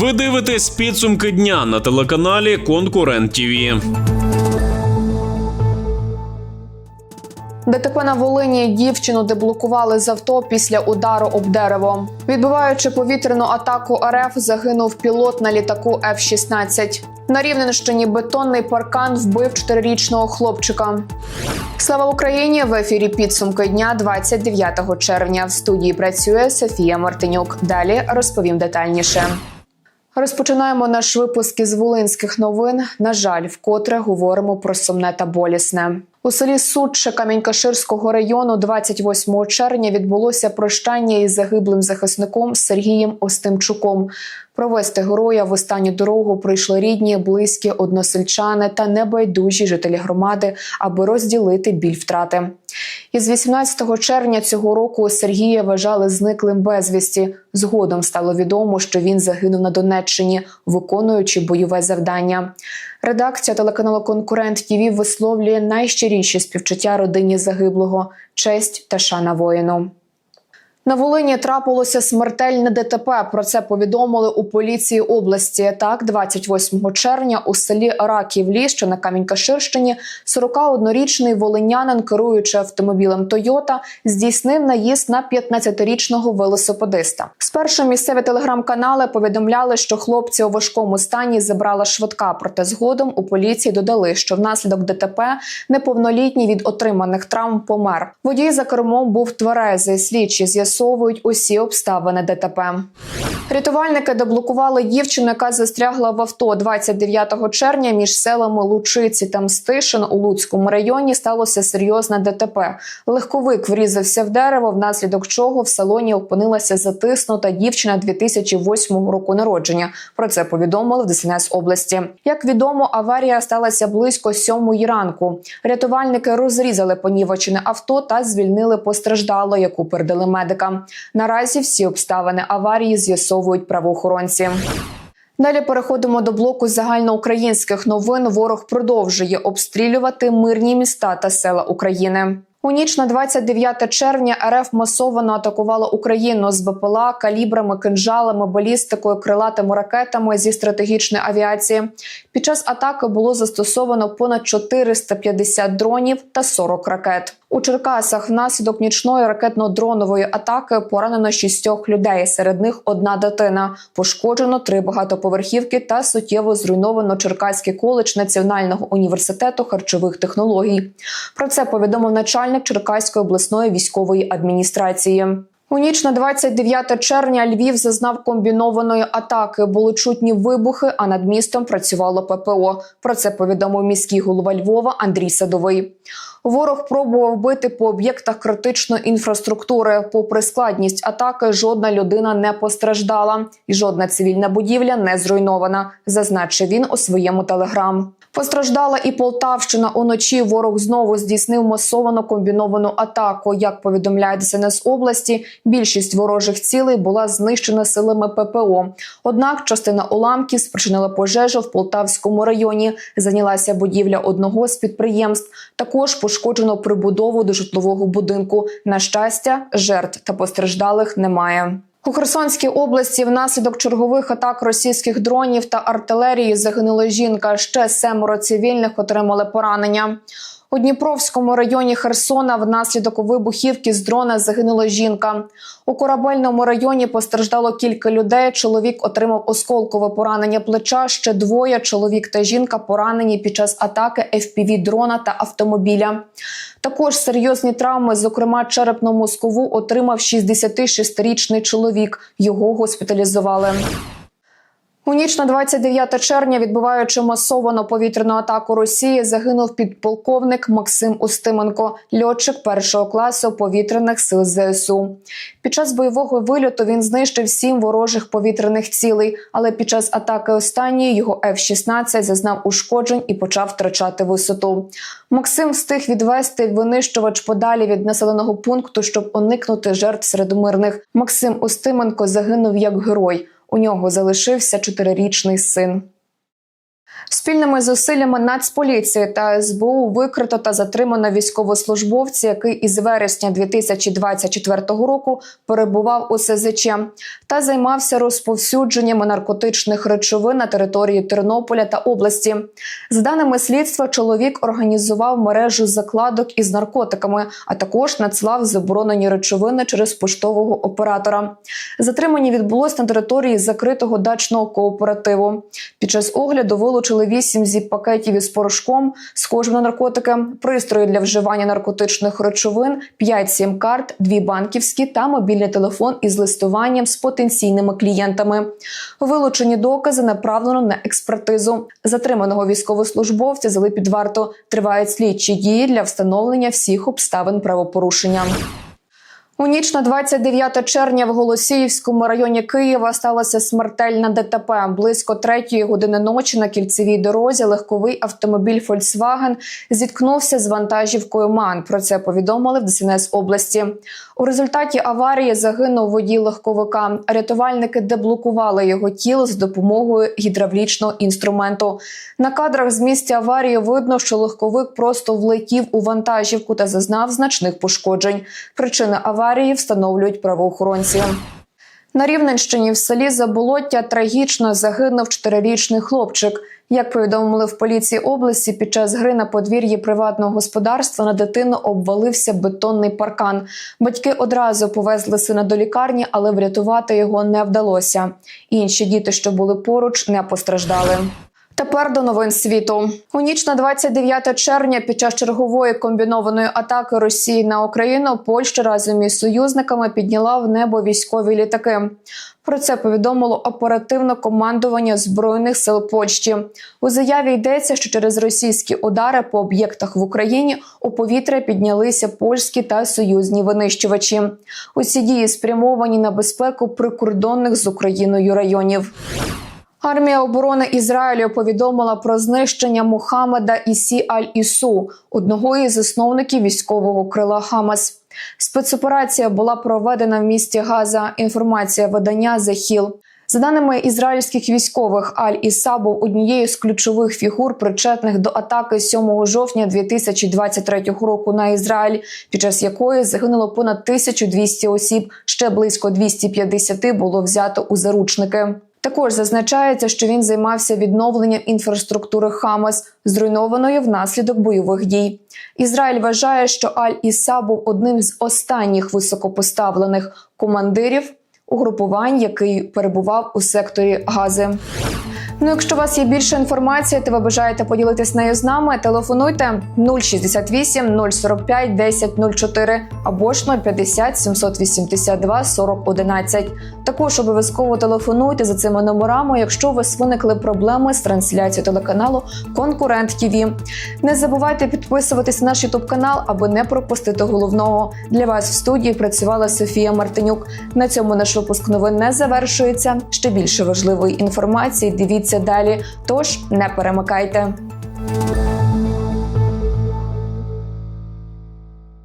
Ви дивитесь підсумки дня на телеканалі Конкурент ТІВІ. ДТП на Волині дівчину деблокували з авто після удару об дерево. Відбиваючи повітряну атаку РФ, загинув пілот на літаку F-16. На Рівненщині бетонний паркан вбив чотирирічного хлопчика. Слава Україні! В ефірі підсумки дня 29 червня. В студії працює Софія Мартинюк. Далі розповім детальніше. Розпочинаємо наш випуск із волинських новин. На жаль, вкотре говоримо про сумне та болісне. У селі Судче Камінькаширського району 28 червня відбулося прощання із загиблим захисником Сергієм Остимчуком. Провести героя в останню дорогу прийшли рідні, близькі, односельчани та небайдужі жителі громади, аби розділити біль втрати. Із 18 червня цього року Сергія вважали зниклим безвісті. Згодом стало відомо, що він загинув на Донеччині, виконуючи бойове завдання. Редакція телеканалу Конкурент ТІВІ висловлює найщиріші співчуття родині загиблого, честь та шана воїну. На Волині трапилося смертельне ДТП. Про це повідомили у поліції області. Так, 28 червня у селі Раківлі, що на Камінькаширщині, 41-річний волинянин, керуючи автомобілем Тойота, здійснив наїзд на 15-річного велосипедиста. Спершу місцеві телеграм-канали повідомляли, що хлопці у важкому стані забрала швидка. Проте згодом у поліції додали, що внаслідок ДТП неповнолітній від отриманих травм помер. Водій за кермом був тверезий. Слідчі з'ясовують усі обставини ДТП. Рятувальники деблокували дівчину, яка застрягла в авто 29 червня між селами Лучиці та Мстишин у Луцькому районі. Сталося серйозне ДТП. Легковик врізався в дерево, внаслідок чого в салоні опинилася затиснута дівчина 2008 року народження. Про це повідомили в ДСНС області. Як відомо, аварія сталася близько сьомої ранку. Рятувальники розрізали понівечене авто та звільнили постраждало, яку передали медикам. Наразі всі обставини аварії з'ясовують правоохоронці. Далі переходимо до блоку загальноукраїнських новин. Ворог продовжує обстрілювати мирні міста та села України. У ніч на 29 червня РФ масово атакувала Україну з БПЛА, калібрами, кинжалами, балістикою, крилатими ракетами зі стратегічної авіації. Під час атаки було застосовано понад 450 дронів та 40 ракет. У Черкасах внаслідок нічної ракетно-дронової атаки поранено шістьох людей. Серед них одна дитина. Пошкоджено три багатоповерхівки та суттєво зруйновано Черкаський коледж Національного університету харчових технологій. Про це повідомив начальник Черкаської обласної військової адміністрації. У ніч на 29 червня Львів зазнав комбінованої атаки. Були чутні вибухи, а над містом працювало ППО. Про це повідомив міський голова Львова Андрій Садовий. Ворог пробував бити по об'єктах критичної інфраструктури. Попри складність атаки, жодна людина не постраждала, і жодна цивільна будівля не зруйнована. Зазначив він у своєму телеграм. Постраждала і Полтавщина. Уночі ворог знову здійснив масовану комбіновану атаку. Як повідомляє ДСНС області, більшість ворожих цілей була знищена силами ППО. Однак частина уламків спричинила пожежу в Полтавському районі. Зайнялася будівля одного з підприємств. Також пошкоджено прибудову до житлового будинку. На щастя, жертв та постраждалих немає. У Херсонській області внаслідок чергових атак російських дронів та артилерії загинула жінка. Ще семеро цивільних отримали поранення. У Дніпровському районі Херсона внаслідок вибухівки з дрона загинула жінка. У корабельному районі постраждало кілька людей. Чоловік отримав осколкове поранення плеча. Ще двоє чоловік та жінка поранені під час атаки fpv дрона та автомобіля. Також серйозні травми, зокрема черепно-мозкову, отримав 66-річний чоловік. Його госпіталізували. У ніч на 29 червня, відбуваючи масовану повітряну атаку Росії, загинув підполковник Максим Устименко, льотчик першого класу повітряних сил ЗСУ. Під час бойового вильоту він знищив сім ворожих повітряних цілей, але під час атаки останньої його F-16 зазнав ушкоджень і почав втрачати висоту. Максим встиг відвести винищувач подалі від населеного пункту, щоб уникнути жертв серед мирних. Максим Устименко загинув як герой. У нього залишився чотирирічний син. Спільними зусиллями Нацполіції та СБУ викрито та затримано військовослужбовця, який із вересня 2024 року перебував у СЗЧ та займався розповсюдженням наркотичних речовин на території Тернополя та області. За даними слідства, чоловік організував мережу закладок із наркотиками, а також надсилав заборонені речовини через поштового оператора. Затримання відбулось на території закритого дачного кооперативу. Під час огляду вилучили 8 зіп-пакетів із порошком, схожим на наркотики, пристрої для вживання наркотичних речовин, 5 сім-карт, 2 банківські та мобільний телефон із листуванням з потенційними клієнтами. Вилучені докази направлено на експертизу. Затриманого військовослужбовця взяли під варту. Тривають слідчі дії для встановлення всіх обставин правопорушення. У ніч на 29 червня в Голосіївському районі Києва сталося смертельне ДТП. Близько третьої години ночі на кільцевій дорозі легковий автомобіль Volkswagen зіткнувся з вантажівкою МАН. Про це повідомили в ДСНС області. У результаті аварії загинув водій легковика. Рятувальники деблокували його тіло з допомогою гідравлічного інструменту. На кадрах з місця аварії видно, що легковик просто влетів у вантажівку та зазнав значних пошкоджень. Причини аварії встановлюють правоохоронці. На Рівненщині в селі Заболоття трагічно загинув чотирирічний хлопчик. Як повідомили в поліції області, під час гри на подвір'ї приватного господарства на дитину обвалився бетонний паркан. Батьки одразу повезли сина до лікарні, але врятувати його не вдалося. Інші діти, що були поруч, не постраждали. Тепер до новин світу у ніч на 29 червня під час чергової комбінованої атаки Росії на Україну Польща разом із союзниками підняла в небо військові літаки. Про це повідомило оперативне командування збройних сил Польщі. У заяві йдеться, що через російські удари по об'єктах в Україні у повітря піднялися польські та союзні винищувачі. Усі дії спрямовані на безпеку прикордонних з Україною районів. Армія оборони Ізраїлю повідомила про знищення Мухаммеда Ісі Аль-Ісу, одного із засновників військового крила Хамас. Спецоперація була проведена в місті Газа. Інформація видання Hill. За даними ізраїльських військових, Аль-Іса був однією з ключових фігур, причетних до атаки 7 жовтня 2023 року на Ізраїль, під час якої загинуло понад 1200 осіб. Ще близько 250 було взято у заручники. Також зазначається, що він займався відновленням інфраструктури Хамас, зруйнованої внаслідок бойових дій. Ізраїль вважає, що Аль-Іса був одним з останніх високопоставлених командирів угрупувань, який перебував у секторі Гази. Ну, якщо у вас є більше інформації, та ви бажаєте поділитись нею з нами, телефонуйте 068 045 10 04 або ж 050 782 40 11. Також обов'язково телефонуйте за цими номерами, якщо у вас виникли проблеми з трансляцією телеканалу Конкурент ТІВІ. Не забувайте підписуватись на наш Ютуб канал, аби не пропустити головного. Для вас в студії працювала Софія Мартинюк. На цьому наш випуск новин не завершується. Ще більше важливої інформації дивіться далі. Тож не перемикайте.